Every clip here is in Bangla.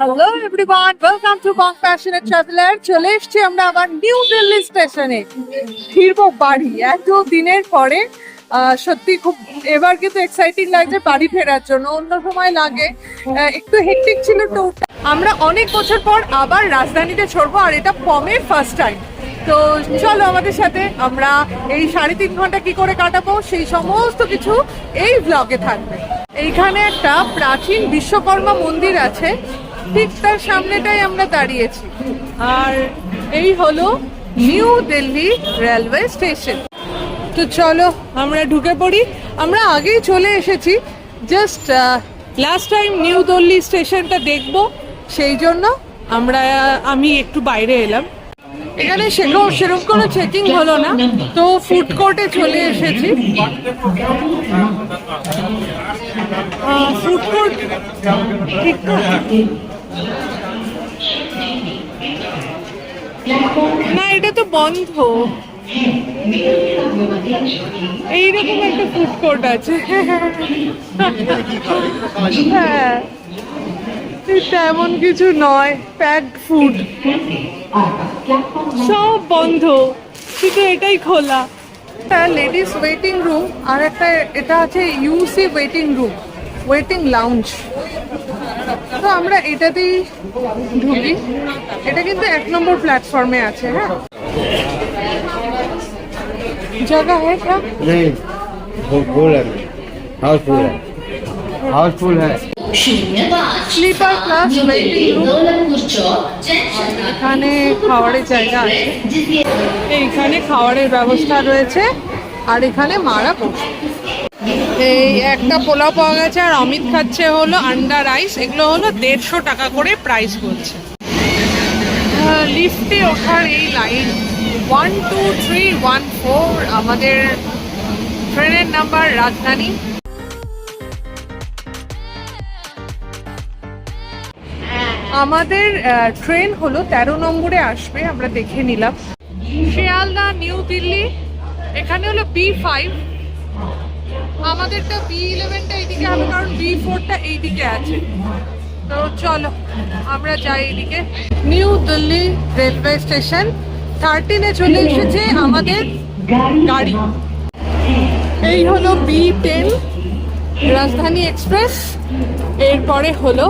Hello everyone welcome to Bong passionate traveller চলে এসেছি আমরা আবার নিউ দিল্লি স্টেশনে ফিরবো বাড়ি। এত দিনের পরে সত্যি খুব এবার কিন্তু এক্সাইটিং লাগছে বাড়ি ফেরার জন্য। অন্য সময় লাগে। একটু হেক্টিক ছিল তো আমরা অনেক বছর পর আবার রাজধানীতে ছড়বো আর এটা পমের ফার্স্ট টাইম তো চলো আমাদের সাথে আমরা এই সাড়ে তিন ঘণ্টা কি করে কাটাবো, সেই সমস্ত কিছু এই ব্লগে থাকবে। এইখানে একটা প্রাচীন বিশ্বকর্মা মন্দির আছে। ঠিক তার সামনেটাই আমরা দাঁড়িয়েছি। আর এই হলো নিউ দিল্লি রেলওয়ে স্টেশন। তো চলো আমরা ঢুকে পড়ি। আমরা আগেই চলে এসেছি। Just last time new Delhi স্টেশনটা দেখব। সেই জন্য আমরা, আমি একটু বাইরে এলাম। এখানে সেরকম সেরকম কোনো চেকিং হলো না। তো ফুড কোর্টে চলে এসেছি। ফুড কোর্ট ঠিক না, এটা তো বন্ধ। এইরকম একটা ফুড কোর্ট আছে। হ্যাঁ। তেমন কিছু নয় প্যাকড ফুড সব বন্ধ। শুধু এটাই খোলা। লেডিস ওয়েটিং রুম আর একটা, এটা আছে UC waiting room waiting lounge তো আমরা এটাতেই ঢুকি এটা কিন্তু এক নম্বর প্ল্যাটফর্মে আছে হ্যাঁ जगह है क्या नहीं फुल है हाउसफुल है हाउसफुल है sleeper class waiting room Daulatpur Chak junction এখানে খাওয়ারের জায়গা আছে এইখানে খাওয়ারের ব্যবস্থা রয়েছে আর এখানে মারা বসে এই একটা পোলাও পাওয়া গেছে আর অমিত খাচ্ছে হলো আন্ডা রাইস। এগুলো হলো দেড়শো টাকা করে প্রাইস বলছে। লিফটে ওঠার এই line one two three one four আমাদের ট্রেনের নাম্বার রাজধানী। আমাদের ট্রেন হলো তেরো নম্বরে আসবে, আমরা দেখে নিলাম। শিয়ালদা, নিউ দিল্লি। এখানে হলো বি ফাইভ আমাদেরটা বি ইলেভেনটা এইদিকে হবে, কারণ বি ফোরটা এইদিকে আছে। তো চলো, আমরা যাই এইদিকে নিউ দিল্লি রেলওয়ে স্টেশন থার্টিনে চলে এসেছে আমাদের গাড়ি। এই হলো বি টেন রাজধানী এক্সপ্রেস এরপরে হলো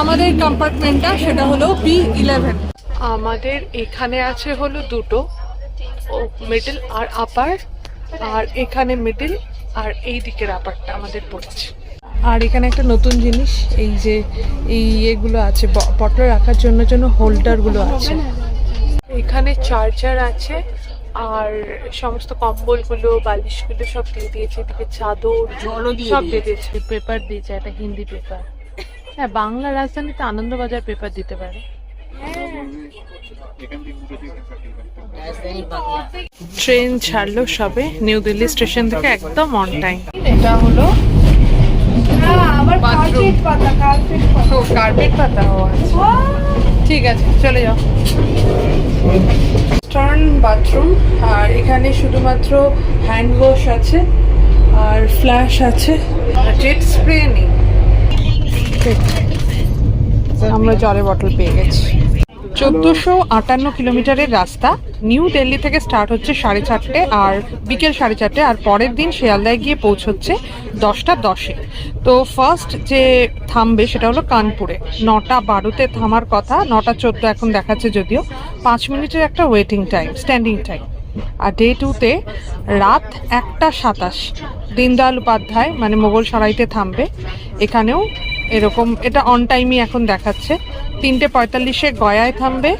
আমাদের কম্পার্টমেন্টটা সেটা হলো বি ইলেভেন আমাদের এখানে আছে হলো দুটো মিডল আর আপার আর এখানে মিডল আর এই দিকের আপারটা আমাদের পড়েছে। আর এখানে একটা নতুন জিনিস এই যে এই ইয়েগুলো আছে বটল রাখার জন্য জন্য হোল্ডারগুলো আছে। এখানে চার্জার আছে আর সমস্ত কম্বলগুলো বালিশগুলো সব দিয়ে দিয়েছে এদিকে চাদর সব দিয়ে দিয়েছে। পেপার দিয়েছে একটা হিন্দি পেপার হ্যাঁ বাংলা রাজধানীতে আনন্দবাজার পেপার দিতে পারে। ট্রেন ছাড়লো সবে নিউ দিল্লি স্টেশন থেকে একদম অন টাইম এটা হলো কার্পেট পাতা আচ্ছা। ঠিক আছে চলে যাও। স্টার্ন বাথরুম আর এখানে শুধুমাত্র হ্যান্ড ওয়াশ আছে আর ফ্ল্যাশ আছে। জেট স্প্রে নেই। আমরা জলের বটল পেয়ে গেছি। চোদ্দোশো আটান্ন কিলোমিটারের রাস্তা। নিউ দিল্লি থেকে স্টার্ট হচ্ছে সাড়ে চারটে আর বিকেল সাড়ে চারটে আর পরের দিন শিয়ালদায় গিয়ে পৌঁছচ্ছে দশটা দশে। তো ফার্স্ট যে থামবে সেটা হলো কানপুরে। নটা বারোতে থামার কথা, নটা চোদ্দ এখন দেখাচ্ছে যদিও। পাঁচ মিনিটের একটা ওয়েটিং টাইম স্ট্যান্ডিং টাইম আর ডে টুতে রাত একটা সাতাশ। দীনদয়াল উপাধ্যায় মানে মোগল সরাইতে থামবে। এখানেও এরকম, এটা অন টাইমই এখন দেখাচ্ছে। তিনটে পঁয়তাল্লিশে গয়ায় থামবে,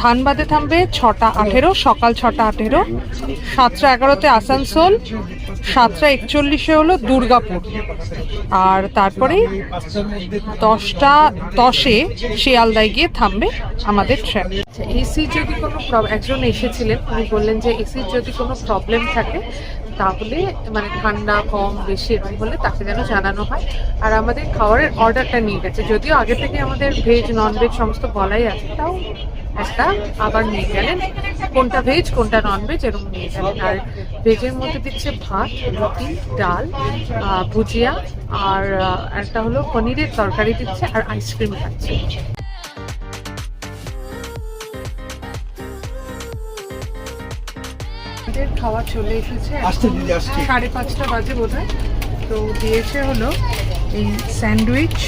ধানবাদে থামবে ছটা আঠেরো, সকাল ছটা আঠেরো। সাতটা এগারোতে আসানসোল, সাতটা একচল্লিশে হলো দুর্গাপুর। আর তারপরে দশটা দশে শিয়ালদায় গিয়ে থামবে আমাদের ট্রেন এসির যদি কোনো একজন এসেছিলেন, উনি বললেন যে এসির যদি কোনো প্রবলেম থাকে তাহলে মানে ঠান্ডা, কম, বেশি এরকম হলে তাকে যেন জানানো হয়। আর আমাদের খাবারের অর্ডারটা নিয়ে গেছে। যদিও আগে থেকে আমাদের ভেজ নন ভেজ সমস্ত বলাই আছে, তাও একটা আবার নিয়ে গেলেন। কোনটা ভেজ কোনটা নন ভেজ এরকম নিয়ে গেলেন। আর ভেজের মধ্যে দিচ্ছে ভাত, রুটি, ডাল ভুজিয়া, আর একটা হলো পনিরের তরকারি দিচ্ছে, আর আইসক্রিম খাচ্ছে। খাওয়া চলে এসেছে। সাড়ে পাঁচটা বাজে বোধ তো দিয়েছে হলো এই স্যান্ডউইচ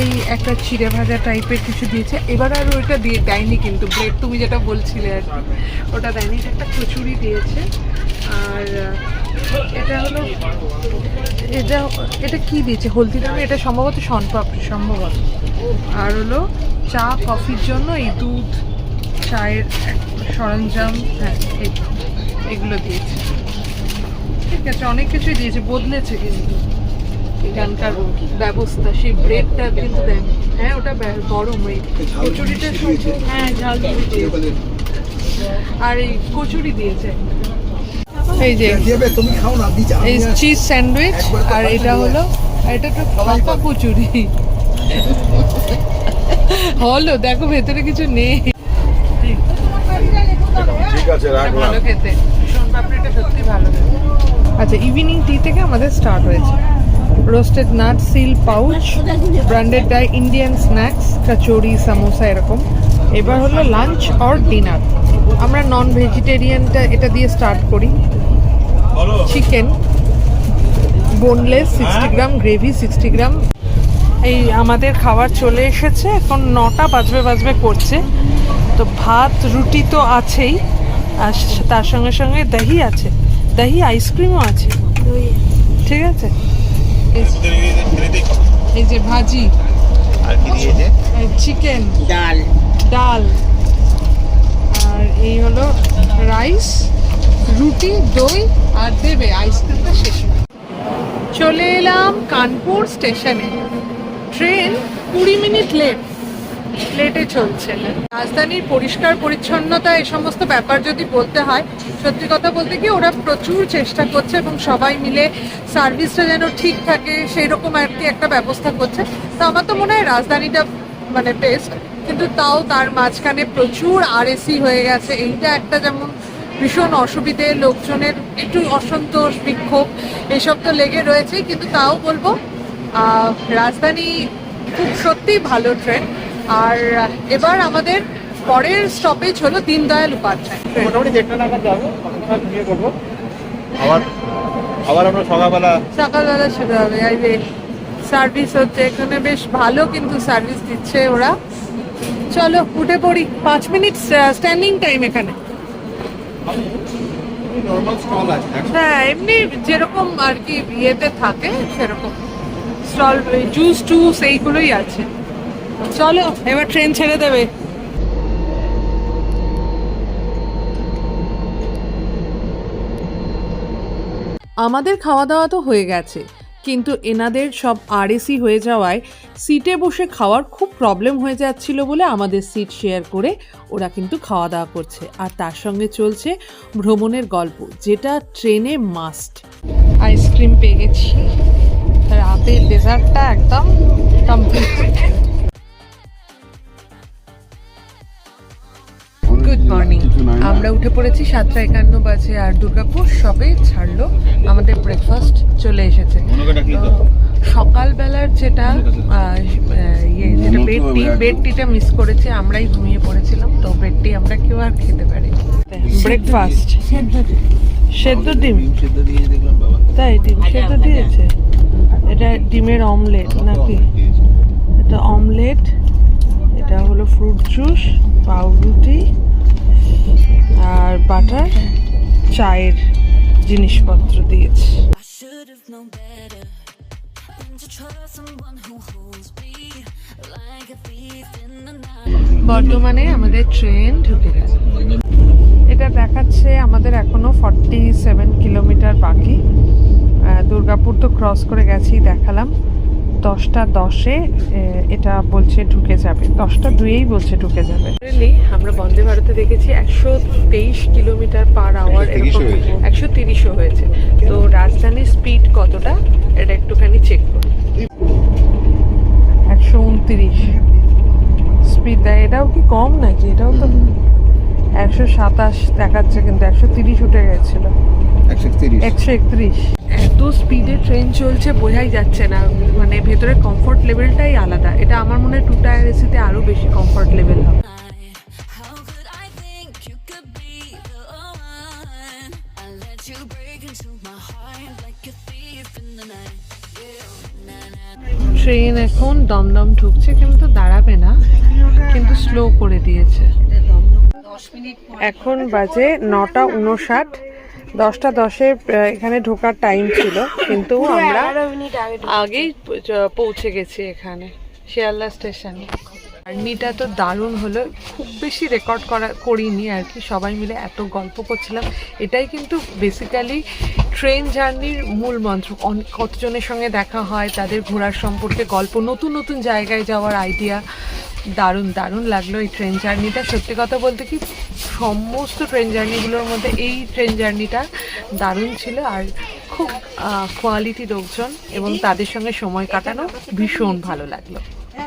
এই একটা চিড়ে ভাজা টাইপের কিছু দিয়েছে। এবার আর ওইটা দিয়ে দেয়নি কিন্তু ব্রেড তুমি যেটা বলছিলে আর কি। ওটা দেয়নি এটা একটা কচুরি দিয়েছে। আর এটা হলো এটা এটা কি দিয়েছে? হলদিরামে এটা সম্ভবত শনপাপড়ি সম্ভবত। আর হলো চা কফির জন্য এই দুধ চায়ের সরঞ্জাম হ্যাঁ এই এগুলো দিয়েছে। ঠিক আছে অনেক কিছুই দিয়েছে বদলেছে কিন্তু। এখানকার ব্যবস্থা সেই ব্রেডটা কিন্তু দেন হ্যাঁ ওটা গরম ওই কচুরিটা হ্যাঁ ঝাল দিয়েছে। আর এই কচুরি দিয়েছে। এই যে এই চিজ স্যান্ডউইচ আর এটা হলো আর এটা তো ফাঁকা কচুরি। হলো দেখো ভেতরে কিছু নেই। ঠিক আছে ভালো খেতে। সত্যি ভালো আচ্ছা ইভিনিং টি থেকে আমাদের স্টার্ট হয়েছে। Roasted nut seal pouch branded dry Indian snacks kachori samosa এরকম। এবার হলো লাঞ্চ অর ডিনার আমরা নন ভেজিটেরিয়ানটা এটা দিয়ে স্টার্ট করি। Chicken boneless sixty gram gravy sixty gram এই আমাদের খাবার চলে এসেছে। এখন নটা বাজবে বাজবে করছে। তো ভাত রুটি তো আছেই। আর তার সঙ্গে সঙ্গে দহি আছে। দহি আইসক্রিমও আছে। ঠিক আছে? এই- যে ভাজি। আর চিকেন ডাল। ডাল। আর এই হলো রাইস রুটি দই আর দেবে। আইসক্রিমটা শেষ চলে এলাম কানপুর স্টেশনে। ট্রেন কুড়ি মিনিট লেট লেটে চলছে। রাজধানীর পরিষ্কার পরিচ্ছন্নতা, এই সমস্ত ব্যাপার যদি বলতে হয়, সত্যি কথা বলতে কি ওরা প্রচুর চেষ্টা করছে এবং সবাই মিলে সার্ভিসটা যেন ঠিক থাকে সেই রকম আর কি একটা ব্যবস্থা করছে। তো আমার তো মনে হয় রাজধানীটা মানে বেস্ট কিন্তু তাও তার মাঝখানে প্রচুর আরএসি হয়ে গেছে। এইটা একটা যেমন ভীষণ অসুবিধে, লোকজনের একটু অসন্তোষ, বিক্ষোভ, এসব তো লেগে রয়েছে কিন্তু তাও বলব রাজধানী খুব সত্যিই ভালো ট্রেন আর এবার আমাদের পরের স্টপেজ হলো দীনদয়াল উপাধ্যায়। মোটামুটি দেড়টা নাগাদ যাব ঘুমিয়ে পড়ব আবার আবার আমরা সকালবেলা সকালবেলা ছেড়ে হবে। এই যে সার্ভিস হচ্ছে এখানে বেশ ভালো কিন্তু সার্ভিস দিচ্ছে ওরা। চলো উঠে পড়ি। পাঁচ মিনিট স্ট্যান্ডিং টাইম এখানে। হ্যাঁ এমনি যেরকম আর কি ইয়েতে থাকে সেরকম। স্টল জুস টুস এইগুলোই আছে। চলো এবার ট্রেন ছেড়ে দেবে। আমাদের খাওয়া দাওয়া তো হয়ে গেছে কিন্তু এনাদের সব আরএসি হয়ে যাওয়ায় সিটে বসে খাওয়ার খুব প্রবলেম হয়ে যাচ্ছিল বলে আমাদের সিট শেয়ার করে ওরা কিন্তু খাওয়া দাওয়া করছে। আর তার সঙ্গে চলছে ভ্রমণের গল্প যেটা ট্রেনে মাস্ট আইসক্রিম পেয়ে গেছি। রাতের ডেজার্টটা একদম কমপ্লিট গুড মর্নিং আমরা উঠে পড়েছি সাতটা একান্ন বাজে আর দুর্গাপুর সবে ছাড়লো। আমাদের ব্রেকফাস্ট চলে এসেছে। তো। সকালবেলার যেটা ইয়ে যেটা বেড টি বেড টিটা মিস করেছে আমরাই ঘুমিয়ে পড়েছিলাম তো বেডটি আমরা কেউ আর খেতে পারি ব্রেকফাস্ট সেদ্ধ ডিম। সেদ্ধ দিয়ে তাই ডিম সেদ্ধ দিয়েছে? এটা ডিমের অমলেট নাকি? এটা অমলেট এটা হলো ফ্রুট জুস পাউরুটি আর বাটার চায়ের জিনিসপত্র দিয়েছে. বর্তমানে আমাদের ট্রেন ঢুকে গেছে। এটা দেখাচ্ছে আমাদের এখনও ফর্টি সেভেন কিলোমিটার বাকি দুর্গাপুর তো ক্রস করে গেছি দেখালাম। দশটা দশে এটা বলছে ঢুকে যাবে। দশটা দুয়েই বলছে ঢুকে যাবে। আমরা বন্দে ভারতে দেখেছি একশো তেইশ কিলোমিটার পার আওয়ার এরকম একশো তিরিশও হয়েছে। তো রাজধানীর স্পিড কতটা? এটা একটুখানি চেক করি। একশো উনত্রিশ। স্পিড দেয় এটাও কি কম নাকি? এটাও তো একশো সাতাশ দেখাচ্ছে কিন্তু একশো তিরিশ উঠে গেছিল। একশো একশো একত্রিশ। এত স্পিডে ট্রেন চলছে বোঝাই যাচ্ছে না। মানে ভেতরে কমফোর্ট লেভেলটাই আলাদা। এটা আমার মনে হয় টু টায়ার এসিতে আরও বেশি কমফোর্ট লেভেল হবে. ট্রেন এখন দমদম ঢুকছে কিন্তু দাঁড়াবে না কিন্তু স্লো করে দিয়েছে। এখন বাজে নটা উনষাট দশটা দশে এখানে ঢোকার টাইম ছিল। কিন্তু আমরা আগেই পৌঁছে গেছি এখানে শিয়ালদা স্টেশনে জার্নিটা তো দারুণ হলো। খুব বেশি রেকর্ড করা করিনি আর কি। সবাই মিলে এত গল্প করছিলাম। এটাই কিন্তু বেসিক্যালি ট্রেন জার্নির মূল মন্ত্র। কতজনের সঙ্গে দেখা হয় তাদের ঘোরার সম্পর্কে গল্প নতুন নতুন জায়গায় যাওয়ার আইডিয়া দারুণ দারুণ লাগল এই ট্রেন জার্নিটা সত্যি কথা বলতে কি, সমস্ত ট্রেন জার্নিগুলোর মধ্যে এই ট্রেন জার্নিটা দারুণ ছিল আর খুব কোয়ালিটি লোকজন এবং তাদের সঙ্গে সময় কাটানো ভীষণ ভালো লাগল।